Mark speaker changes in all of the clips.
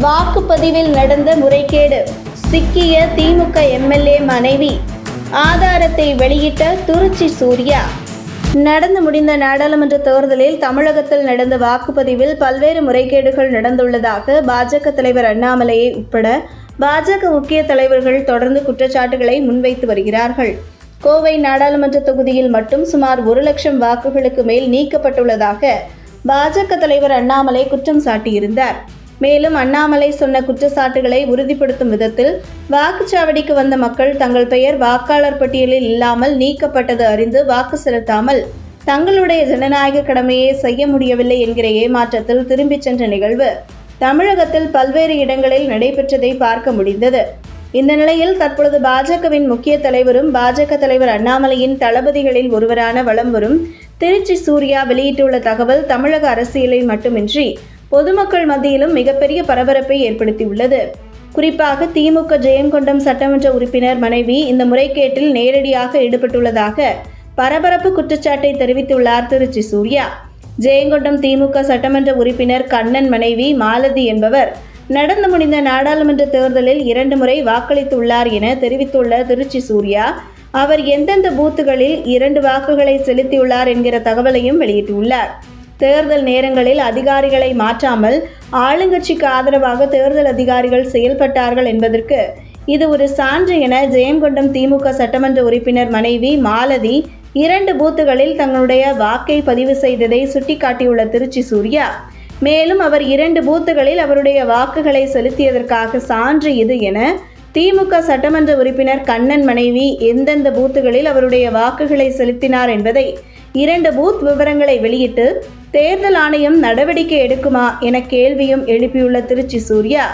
Speaker 1: வாக்குப்பதிவில் நடந்த முறைகேடு. சிக்கிய திமுக எம்எல்ஏ மனைவி. ஆதாரத்தை வெளியிட்ட துருச்சி சூர்யா. நடந்து முடிந்த நாடாளுமன்ற தேர்தலில் தமிழகத்தில் நடந்த வாக்குப்பதிவில் பல்வேறு முறைகேடுகள் நடந்துள்ளதாக பாஜக தலைவர் அண்ணாமலையை உட்பட பாஜக முக்கிய தலைவர்கள் தொடர்ந்து குற்றச்சாட்டுகளை முன்வைத்து வருகிறார்கள். கோவை நாடாளுமன்ற தொகுதியில் மட்டும் சுமார் ஒரு லட்சம் வாக்குகளுக்கு மேல் நீக்கப்பட்டுள்ளதாக பாஜக தலைவர் அண்ணாமலை குற்றம் சாட்டியிருந்தார். மேலும் அண்ணாமலை சொன்ன குற்றச்சாட்டுகளை உறுதிப்படுத்தும் விதத்தில் வாக்குச்சாவடிக்கு வந்த மக்கள் தங்கள் பெயர் வாக்காளர் பட்டியலில் இல்லாமல் நீக்கப்பட்டது அறிந்து வாக்கு செலுத்தாமல் தங்களுடைய ஜனநாயக கடமையை செய்ய முடியவில்லை என்கிற ஏமாற்றத்தில் திரும்பிச் சென்ற நிகழ்வு தமிழகத்தில் பல்வேறு இடங்களில் நடைபெற்றதை பார்க்க முடிந்தது. இந்த நிலையில் தற்பொழுது பாஜகவின் முக்கிய தலைவரும் பாஜக தலைவர் அண்ணாமலையின் தளபதிகளில் ஒருவரான வலம் வரும் திருச்சி சூர்யா வெளியிட்டுள்ள தகவல் தமிழக அரசியலில் மட்டுமின்றி பொதுமக்கள் மத்தியிலும் மிகப்பெரிய பரபரப்பை ஏற்படுத்தியுள்ளது. குறிப்பாக திமுக ஜெயங்கொண்டம் சட்டமன்ற உறுப்பினர் மனைவி இந்த முறைகேட்டில் நேரடியாக ஈடுபட்டுள்ளதாக பரபரப்பு குற்றச்சாட்டை தெரிவித்துள்ளார் திருச்சி சூர்யா. ஜெயங்கொண்டம் திமுக சட்டமன்ற உறுப்பினர் கண்ணன் மனைவி மாலதி என்பவர் நடந்து முடிந்த நாடாளுமன்ற தேர்தலில் இரண்டு முறை வாக்களித்துள்ளார் என தெரிவித்துள்ள திருச்சி சூர்யா அவர் எந்தெந்த பூத்துகளில் இரண்டு வாக்குகளை செலுத்தியுள்ளார் என்கிற தகவலையும் வெளியிட்டுள்ளார். தேர்தல் நேரங்களில் அதிகாரிகளை மாற்றாமல் ஆளுங்கட்சிக்கு ஆதரவாக தேர்தல் அதிகாரிகள் செயல்பட்டார்கள் என்பதற்கு இது ஒரு சான்று என ஜெயங்கொண்டம் திமுக சட்டமன்ற உறுப்பினர் மனைவி மாலதி இரண்டு பூத்துகளில் தங்களுடைய வாக்கை பதிவு செய்ததை சுட்டிக்காட்டியுள்ள திருச்சி சூர்யா. மேலும் அவர் இரண்டு பூத்துகளில் அவருடைய வாக்குகளை செலுத்தியதற்காக சான்று இது என திமுக சட்டமன்ற உறுப்பினர் கண்ணன் மனைவி எந்தெந்த பூத்துகளில் அவருடைய வாக்குகளை செலுத்தினார் என்பதை இரண்டு பூத் விவரங்களை வெளியிட்டு தேர்தல் ஆணையம் நடவடிக்கை எடுக்குமா என கேள்வியும் எழுப்பியுள்ள திருச்சி சூர்யா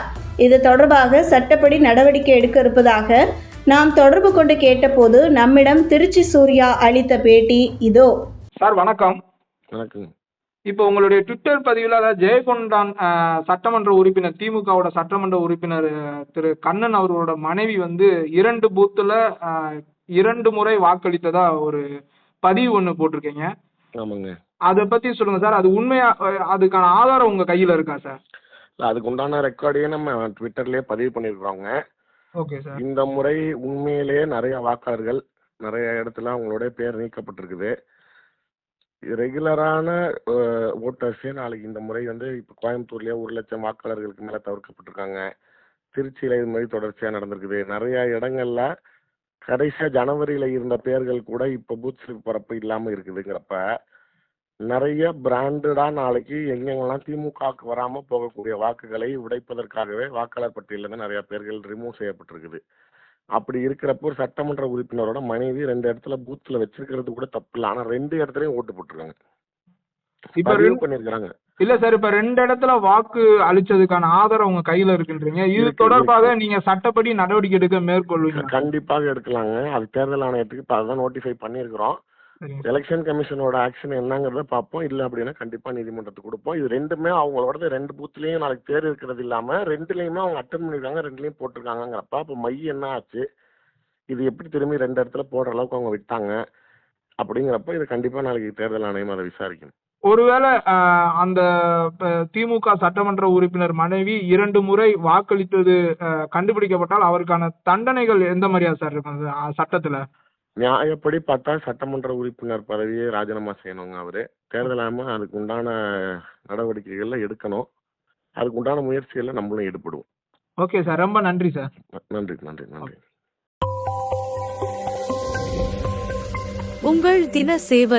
Speaker 1: இது தொடர்பாக சட்டப்படி நடவடிக்கை எடுக்க இருப்பதாக நாம் தொடர்பு கொண்டு கேட்டபோது நம்மிடம் திருச்சி சூர்யா அளித்த பேட்டி இதோ.
Speaker 2: சார் வணக்கம்.
Speaker 3: வணக்கங்க
Speaker 2: இப்போ உங்களுடைய ட்விட்டர் பதிவில் அதாவது ஜெயகொண்டான் சட்டமன்ற உறுப்பினர் திமுகவோட சட்டமன்ற உறுப்பினர் திரு கண்ணன் அவர்களோட மனைவி வந்து இரண்டு பூத்துல இரண்டு முறை வாக்களித்ததா ஒரு பதிவு ஒன்று போட்டிருக்கீங்க.
Speaker 3: ஆமாங்க.
Speaker 2: அதை பத்தி சொல்லுங்க சார். அது உண்மையா அதுக்கான ஆதாரம் உங்க கையில இருக்கா சார்?
Speaker 3: இல்ல அதுக்கு உண்டான ரெக்கார்டையே நம்ம ட்விட்டர்லயே பதிவு பண்ணியிருக்கிறோங்க
Speaker 2: ஓகே சார்.
Speaker 3: இந்த முறை உண்மையிலேயே நிறைய வாக்காளர்கள் நிறைய இடத்துல அவங்களுடைய பேர் நீக்கப்பட்டிருக்குது. ரெகுலரான ஓட்டர்ஸே நாளைக்கு இந்த முறை வந்து இப்போ கோயம்புத்தூர்லயே ஒரு லட்சம் வாக்காளர்களுக்கு மேலே தவிர்க்கப்பட்டிருக்காங்க. திருச்சியில் இது மாதிரி தொடர்ச்சியாக நடந்திருக்குது. நிறைய இடங்கள்ல கடைசியாக ஜனவரியில் இருந்த பேர்கள் கூட இப்போ பூத் ஸ்லிப் வரப்பு இல்லாமல் இருக்குதுங்கிறப்ப நிறைய பிராண்டடாக நாளைக்கு எங்கெங்கெல்லாம் திமுகவுக்கு வராமல் போகக்கூடிய வாக்குகளை உடைப்பதற்காகவே வாக்காளர் பட்டியலிருந்து நிறைய பேர்கள் ரிமூவ் செய்யப்பட்டிருக்குது. அப்படி இருக்கிறப்போ ஒரு சட்டமன்ற உறுப்பினரோட மனைவி ரெண்டு இடத்துல பூத்தில் வச்சிருக்கிறது கூட தப்பு இல்லை ஆனால் ரெண்டு இடத்துலையும் ஓட்டு போட்டிருக்காங்க.
Speaker 2: இப்ப
Speaker 3: பண்ணியிருக்கிறாங்க
Speaker 2: இல்ல சார் இப்ப ரெண்டு இடத்துல வாக்கு அளிச்சதுக்கான ஆதாரம் உங்க கையில இருக்குன்றீங்க. இது தொடர்பாக நீங்க சட்டப்படி நடவடிக்கை எடுக்க மேற்கொள்வீங்க
Speaker 3: கண்டிப்பாக எடுக்கலாங்க. அது தேர்தல் ஆணையத்துக்கு இப்போ அதான் நோட்டிஃபை பண்ணியிருக்கிறோம் எலெக்ஷன் கமிஷனோட ஆக்ஷன் என்னங்கிறத பார்ப்போம். இல்லை அப்படின்னா கண்டிப்பாக நீதிமன்றத்துக்கு கொடுப்போம். இது ரெண்டுமே அவங்களோட ரெண்டு பூத்துலேயும் நாளைக்கு பேர் இருக்கிறது இல்லாமல் ரெண்டுலேயுமே அவங்க அட்டன் பண்ணியிருக்காங்க ரெண்டுலேயும் போட்டிருக்காங்கங்கிறப்ப அப்போ மை என்ன ஆச்சு? இது எப்படி திரும்பி ரெண்டு இடத்துல போடுற அளவுக்கு அவங்க விட்டாங்க? அப்படிங்கிறப்ப இது கண்டிப்பாக நாளைக்கு தேர்தல் ஆணையம் அதை விசாரிக்கும்
Speaker 2: ஒருவேளை அந்த திமுக சட்டமன்ற உறுப்பினர் மனைவி இரண்டு முறை வாக்களித்தது கண்டுபிடிக்கப்பட்டால் அவருக்கான தண்டனைகள் எந்த மாதிரியா சார் இருக்கும்? சட்டத்துல?
Speaker 3: நியாயப்படி பார்த்தா சட்டமன்ற உறுப்பினர் பதவியை ராஜினாமா செய்யணுங்க அவரு. தேர்தல் ஆணையம் அதுக்கு உண்டான நடவடிக்கைகள்ல எடுக்கணும். அதுக்கு உண்டான முயற்சிகள்ல நம்மளும் ஈடுபடுவோம்.
Speaker 2: Okay sir. ரொம்ப நன்றி சார்.
Speaker 3: நன்றி நன்றி நன்றி.
Speaker 4: உங்கள் தின சேவல்.